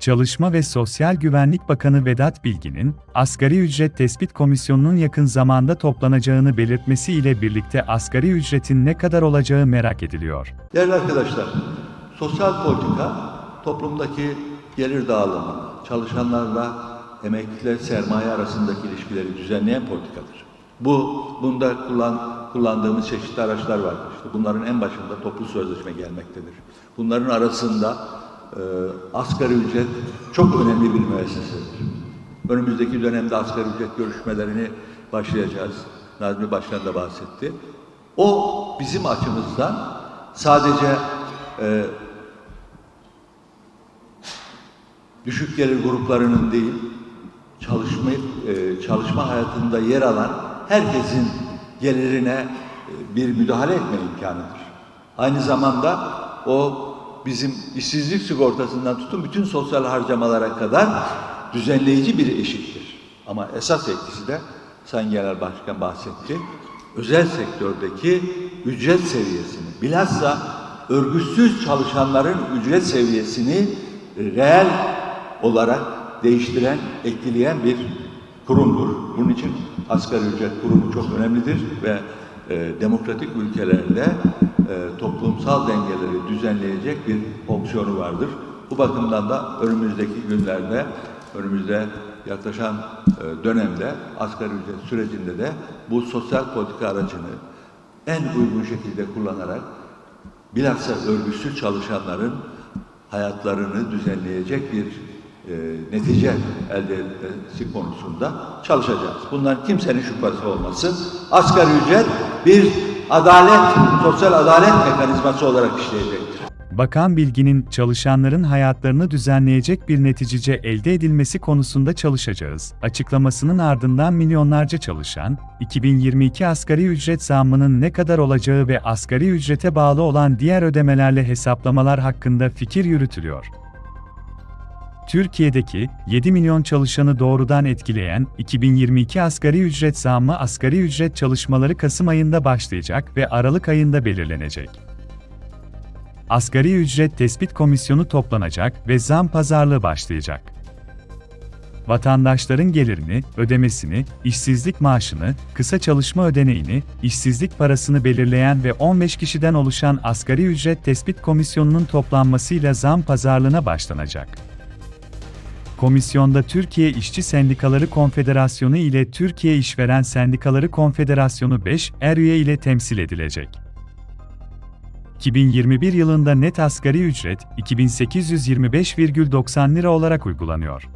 Çalışma ve Sosyal Güvenlik Bakanı Vedat Bilgin'in, Asgari Ücret Tespit Komisyonu'nun yakın zamanda toplanacağını belirtmesi ile birlikte asgari ücretin ne kadar olacağı merak ediliyor. Değerli arkadaşlar, sosyal politika toplumdaki gelir dağılımı, çalışanlarla emekliler sermaye arasındaki ilişkileri düzenleyen politikadır. Bu, bunda kullan, kullandığımız çeşitli araçlar var. İşte bunların en başında toplu sözleşme gelmektedir. Bunların arasında e, asgari ücret çok önemli bir müessesedir. Önümüzdeki dönemde asgari ücret görüşmelerini başlayacağız. Nazmi Başkan da bahsetti. O bizim açımızdan sadece e, düşük gelir gruplarının değil, çalışma e, çalışma hayatında yer alan herkesin gelirine e, bir müdahale etme imkanıdır. Aynı zamanda o bizim işsizlik sigortasından tutun bütün sosyal harcamalara kadar düzenleyici bir eşittir. Ama esas etkisi de Sayın Genel Başkan bahsetti. Özel sektördeki ücret seviyesini, bilhassa örgütsüz çalışanların ücret seviyesini reel olarak değiştiren, etkileyen bir kurumdur. Bunun için asgari ücret kurumu çok önemlidir ve e, demokratik ülkelerde e, toplumsal dengeleri düzenleyecek bir fonksiyonu vardır. Bu bakımdan da önümüzdeki günlerde, önümüzde yaklaşan e, dönemde asgari ücret sürecinde de bu sosyal politika aracını en uygun şekilde kullanarak bilhassa örgütsüz çalışanların hayatlarını düzenleyecek bir e, netice elde etmesi konusunda çalışacağız. Bundan kimsenin şüphesi olmasın. Asgari ücret bir adalet, sosyal adalet mekanizması olarak işleyecektir. Bakan Bilgin'in çalışanların hayatlarını düzenleyecek bir netice elde edilmesi konusunda çalışacağız. Açıklamasının ardından milyonlarca çalışan, 2022 asgari ücret zammının ne kadar olacağı ve asgari ücrete bağlı olan diğer ödemelerle hesaplamalar hakkında fikir yürütülüyor. Türkiye'deki 7 milyon çalışanı doğrudan etkileyen 2022 asgari ücret zammı asgari ücret çalışmaları Kasım ayında başlayacak ve Aralık ayında belirlenecek. Asgari ücret tespit komisyonu toplanacak ve zam pazarlığı başlayacak. Vatandaşların gelirini, ödemesini, işsizlik maaşını, kısa çalışma ödeneğini, işsizlik parasını belirleyen ve 15 kişiden oluşan asgari ücret tespit komisyonunun toplanmasıyla zam pazarlığına başlanacak. Komisyonda Türkiye İşçi Sendikaları Konfederasyonu ile Türkiye İşveren Sendikaları Konfederasyonu 5 er üye ile temsil edilecek. 2021 yılında net asgari ücret 2825,90 lira olarak uygulanıyor.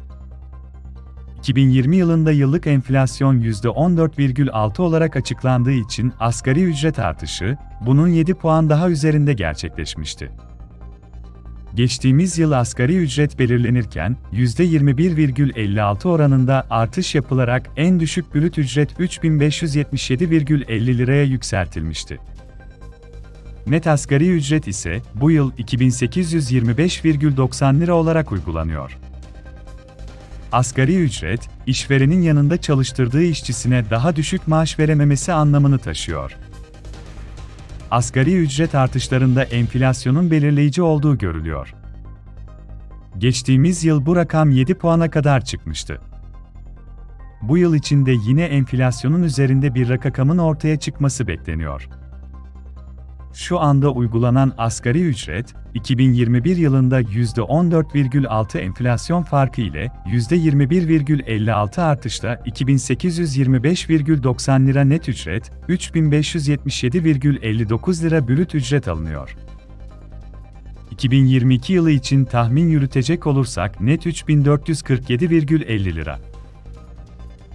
2020 yılında yıllık enflasyon %14,6 olarak açıklandığı için asgari ücret artışı, bunun 7 puan daha üzerinde gerçekleşmişti. Geçtiğimiz yıl asgari ücret belirlenirken %21,56 oranında artış yapılarak en düşük brüt ücret 3577,50 liraya yükseltilmişti. Net asgari ücret ise bu yıl 2825,90 lira olarak uygulanıyor. Asgari ücret, işverenin yanında çalıştırdığı işçisine daha düşük maaş verememesi anlamını taşıyor. Asgari ücret artışlarında enflasyonun belirleyici olduğu görülüyor. Geçtiğimiz yıl bu rakam 7 puana kadar çıkmıştı. Bu yıl içinde yine enflasyonun üzerinde bir rakamın ortaya çıkması bekleniyor. Şu anda uygulanan asgari ücret, 2021 yılında %14,6 enflasyon farkı ile %21,56 artışla 2825,90 lira net ücret, 3577,59 lira brüt ücret alınıyor. 2022 yılı için tahmin yürütecek olursak net 3447,50 lira.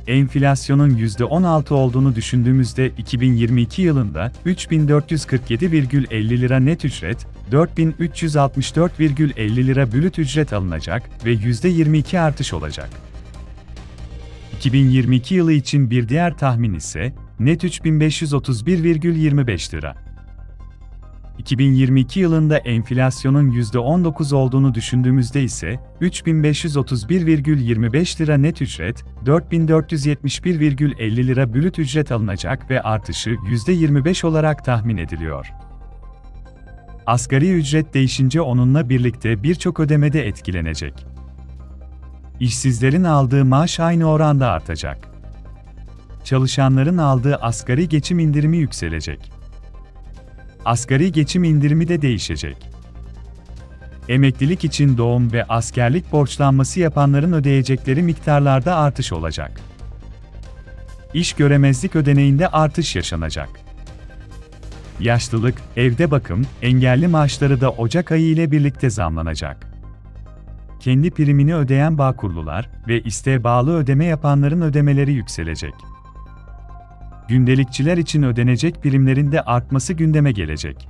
Enflasyonun %16 olduğunu düşündüğümüzde 2022 yılında 3447,50 lira net ücret, 4364,50 lira brüt ücret alınacak ve %22 artış olacak. 2022 yılı için bir diğer tahmin ise net 3531,25 lira. 2022 yılında enflasyonun %19 olduğunu düşündüğümüzde ise 3531,25 lira net ücret, 4471,50 lira brüt ücret alınacak ve artışı %25 olarak tahmin ediliyor. Asgari ücret değişince onunla birlikte birçok ödemede etkilenecek. İşsizlerin aldığı maaş aynı oranda artacak. Çalışanların aldığı asgari geçim indirimi yükselecek. Asgari geçim indirimi de değişecek. Emeklilik için doğum ve askerlik borçlanması yapanların ödeyecekleri miktarlarda artış olacak. İş göremezlik ödeneğinde artış yaşanacak. Yaşlılık, evde bakım, engelli maaşları da Ocak ayı ile birlikte zamlanacak. Kendi primini ödeyen bağkurlular ve isteğe bağlı ödeme yapanların ödemeleri yükselecek. Gündelikçiler için ödenecek primlerin de artması gündeme gelecek.